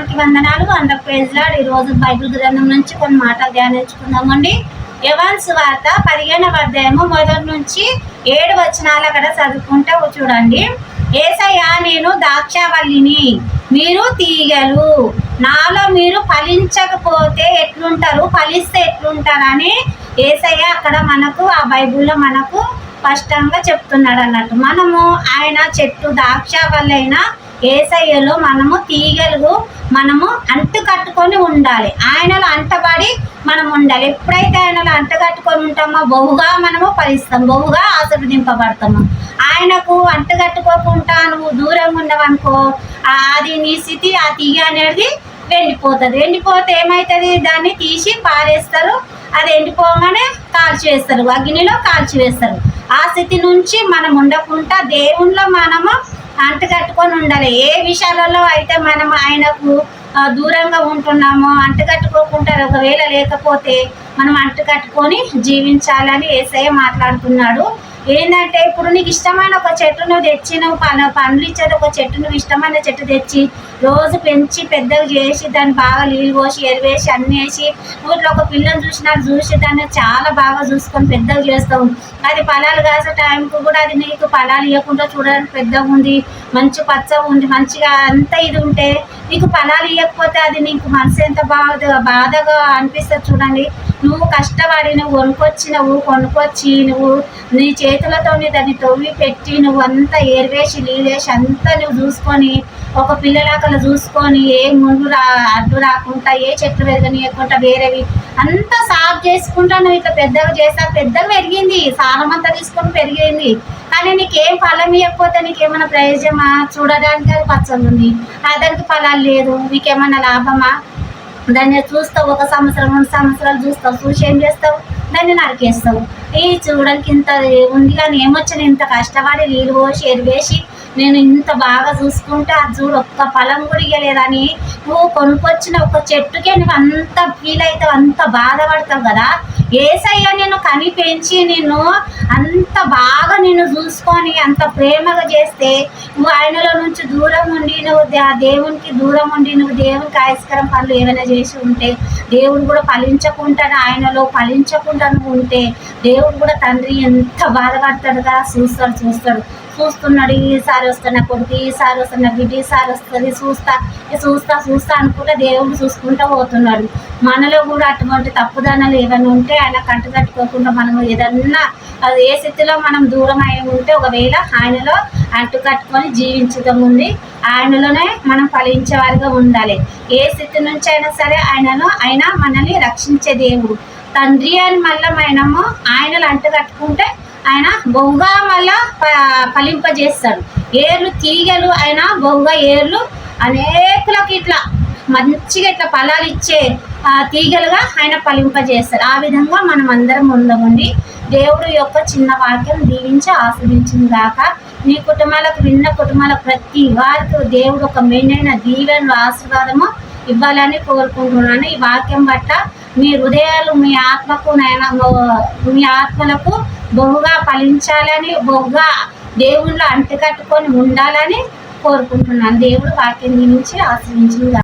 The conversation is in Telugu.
నామానికి వందనాలు వంద పేజ్లాడు ఈరోజు బైబిల్ గ్రంథం నుంచి కొన్ని మాటలు ధ్యానించుకుందామండి. యవన్స్ వార్త పదిహేనవ అధ్యాయము మొదటి నుంచి ఏడు వచనాలు అక్కడ చదువుకుంటే చూడండి. ఏసయ్యా నేను ద్రాక్షావల్లిని మీరు తీగలు. నాలో మీరు ఫలించకపోతే ఎట్లుంటారు? ఫలిస్తే ఎట్లుంటారని ఏసయ్య అక్కడ మనకు ఆ బైబిల్లో మనకు స్పష్టంగా చెప్తున్నాడు అన్నట్టు మనము ఆయన చెట్టు ద్రాక్షావల్లైనా ఏసయ్యలో మనము తీగలు మనము అంటు కట్టుకొని ఉండాలి. ఆయనలో అంటబడి మనం ఉండాలి. ఎప్పుడైతే ఆయనలో అంట కట్టుకొని ఉంటామో బహుగా మనము ఫలిస్తాం. బహుగా ఆశీర్వదింపబడతాము ఆయనకు అంటు కట్టుకోకుండా నువ్వు దూరంగా ఉండవనుకో అది నీ స్థితి ఆ తీగ అనేది ఎండిపోతుంది. ఎండిపోతే ఏమవుతుంది దాన్ని తీసి పారేస్తారు. అది ఎండిపోగానే కాల్చివేస్తారు అగ్నిలో కాల్చివేస్తారు ఆ స్థితి నుంచి మనం ఉండకుండా దేవుళ్ళ మనము అంటు కట్టుకొని ఉండాలి. ఏ విషయాలలో అయితే మనం ఆయనకు దూరంగా ఉంటున్నామో అంటు కట్టుకోకుండా ఒకవేళ లేకపోతే మనం అంటు కట్టుకొని జీవించాలని ఏసఐ మాట్లాడుతున్నాడు. ఏంటంటే ఇప్పుడు నీకు ఇష్టమైన ఒక చెట్టు నువ్వు తెచ్చి నువ్వు పన పండ్లు ఇచ్చేది ఒక చెట్టు నువ్వు ఇష్టమైన చెట్టు తెచ్చి రోజు పెంచి పెద్దగా చేసి దాన్ని బాగా నీళ్ళు పోసి ఎరువేసి అన్ని వేసి ఊళ్ళో ఒక పిల్లని చూసినా చూసి దాన్ని చాలా బాగా చూసుకొని పెద్దగా చేస్తావు. అది ఫలాలు కాసే టైంకు కూడా అది నీకు ఫలాలు ఇవ్వకుండా చూడడానికి పెద్దగా ఉంది మంచి పచ్చగా ఉంది మంచిగా అంత ఇది ఉంటే నీకు ఫలాలు ఇవ్వకపోతే అది నీకు మనసు ఎంత బాధ బాధగా అనిపిస్తుంది చూడండి. నువ్వు కష్టపడి నువ్వు కొనుక్కొచ్చి నువ్వు కొనుక్కొచ్చి నువ్వు నీ చేతులతో దాన్ని తవ్వి పెట్టి నువ్వు అంతా ఏరివేసి నీళ్ళేసి అంతా నువ్వు చూసుకొని ఒక పిల్లలాకలు చూసుకొని ఏ ముందు రా అడ్డు రాకుండా ఏ చెట్లు పెరగనీయకుండా వేరేవి అంతా సాఫ్ చేసుకుంటా నువ్వు ఇట్లా పెద్దగా చేసా పెద్దగా పెరిగింది సారం అంతా తీసుకొని పెరిగింది. కానీ నీకేం ఫలం ఇవ్వకపోతే నీకేమైనా ప్రయోజనమా? చూడడానికి అది పచ్చగా ఉంది అదనికి ఫలాలు లేదు. నీకేమైనా లాభమా? దాన్ని చూస్తావు ఒక సంవత్సరం రెండు సంవత్సరాలు చూస్తావు చూసి ఏం చేస్తావు? దాన్ని నరికేస్తావు. ఈ చూడడానికి ఇంత ఉంది కానీ ఏమొచ్చిన ఇంత కష్టపడి నీళ్ళు పోసి ఎరివేసి నేను ఇంత బాగా చూసుకుంటే అది చూడు ఒక్క ఫలం కూడా ఇవ్వలేదని నువ్వు కొనుక్కొచ్చిన ఒక చెట్టుకే నువ్వు అంత ఫీల్ అవుతావు అంత బాధపడతావు కదా? ఏసయ్య నేను కని పెంచి నేను అంత బాగా నేను చూసుకొని అంత ప్రేమగా చేస్తే నువ్వు ఆయనలో నుంచి దూరం ఉండి నువ్వు ఆ దేవునికి దూరం ఉండి నువ్వు దేవునికి ఆయస్కరం పనులు ఏమైనా చేసి ఉంటే దేవుడు కూడా ఫలించకుండా ఆయనలో ఫలించకుండా నువ్వు ఉంటే దేవుడు కూడా తండ్రి ఎంత బాధపడతాడుగా చూస్తాడు చూస్తాడు. చూస్తున్నాడు ఈసారి వస్తున్న కొడుకు ఈసారి వస్తున్న బిడ్డ ఈసారి వస్తుంది చూస్తా చూస్తా చూస్తా అనుకుంటే దేవుడు చూసుకుంటూ పోతున్నాడు. మనలో కూడా అటువంటి తప్పుదనాలు ఏమైనా ఉంటే ఆయన కంటుకట్టుకోకుండా మనం ఏదన్నా అది ఏ స్థితిలో మనం దూరం అయి ఉంటే ఒకవేళ ఆయనలో అంటు కట్టుకొని జీవించడం ఉంది. ఆయనలోనే మనం ఫలించేవారిగా ఉండాలి. ఏ స్థితి నుంచి అయినా సరే ఆయనను ఆయన మనల్ని రక్షించే దేవుడు. తండ్రి అని మళ్ళీ మనము ఆయనలు అంటు కట్టుకుంటే ఆయన బొగ్గా మళ్ళా ప- ఫలింపజేస్తాడు. ఏర్లు తీగలు ఆయన బొగ్గా ఏర్లు అనేకులకు ఇట్లా మంచిగా ఇట్లా ఫలాలు ఇచ్చే తీగలుగా ఆయన ఫలింపజేస్తారు. ఆ విధంగా మనం అందరం ఉండమండి దేవుడు యొక్క చిన్న వాక్యం దీవించి ఆస్వాదించింది గాక మీ కుటుంబాలకు విన్న కుటుంబాల ప్రతి వారికి దేవుడు ఒక మెయిన్ దీవెన ఆశీర్వాదము ఇవ్వాలని కోరుకుంటున్నాను. ఈ వాక్యం బట్ట మీ హృదయాలు మీ ఆత్మకు నైనా మీ ఆత్మలకు బొగ్గుగా ఫలించాలని బొగ్గుగా దేవుళ్ళు అంటుకట్టుకొని ఉండాలని కోరుకుంటున్నాను. దేవుడు వాక్యం నుంచి ఆశ్రయించింది.